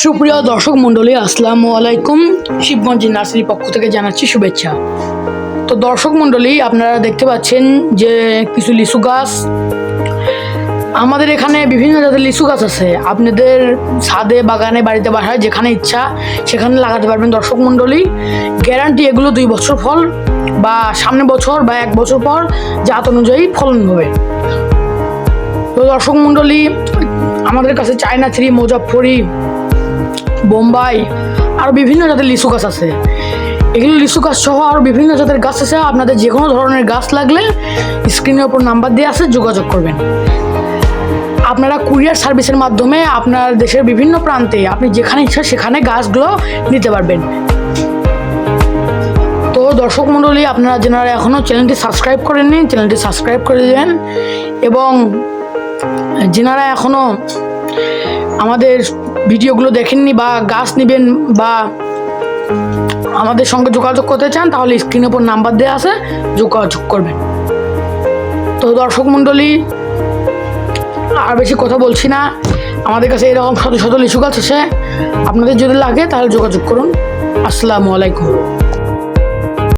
সুপ্রিয় দর্শক মণ্ডলী, আসসালামু আলাইকুম। শিবগঞ্জ নার্সারির পক্ষ থেকে জানাচ্ছি শুভেচ্ছা। তো দর্শক মণ্ডলী, আপনারা দেখতে পাচ্ছেন যে কিছু লিচু গাছ। আমাদের এখানে বিভিন্ন জাতের লিচু গাছ আছে। আপনাদের ছাদে, বাগানে, বাড়িতে বাসায় যেখানে ইচ্ছা, সেখানে লাগাতে পারবেন। দর্শক মণ্ডলী, গ্যারান্টি এগুলো দুই বছর ফল বা সামনে বছর বা এক বছর পর জাত অনুযায়ী ফলন হবে। তো দর্শক মণ্ডলী, আমাদের কাছে চায়না থ্রি মোজাফরি বোম্বাই, আর বিভিন্ন জাতের লিচু গাছ আছে। এগুলো লিচু গাছ সহ আরও বিভিন্ন জাতের গাছ আছে। আপনাদের যে কোনো ধরনের গাছ লাগলে স্ক্রিনের ওপর নাম্বার দিয়ে আছে, যোগাযোগ করবেন। আপনারা কুরিয়ার সার্ভিসের মাধ্যমে আপনার দেশের বিভিন্ন প্রান্তে আপনি যেখানে ইচ্ছা সেখানে গাছগুলো নিতে পারবেন। তো দর্শক মণ্ডলী, আপনারা যেনারা এখনও চ্যানেলটি সাবস্ক্রাইব করেননি, চ্যানেলটি সাবস্ক্রাইব করে দেবেন এবং যেনারা এখনও আমাদের ভিডিওগুলো দেখেননি বা গাছ নেবেন বা আমাদের সঙ্গে যোগাযোগ করতে চান, তাহলে স্ক্রিনের উপর নাম্বার দেওয়া আছে, যোগাযোগ করবেন। তো দর্শক মণ্ডলী, আর বেশি কথা বলছি না। আমাদের কাছে এরকম শত শত লিচু গাছ আছে। আপনাদের যদি লাগে, তাহলে যোগাযোগ করুন। আসসালামু আলাইকুম।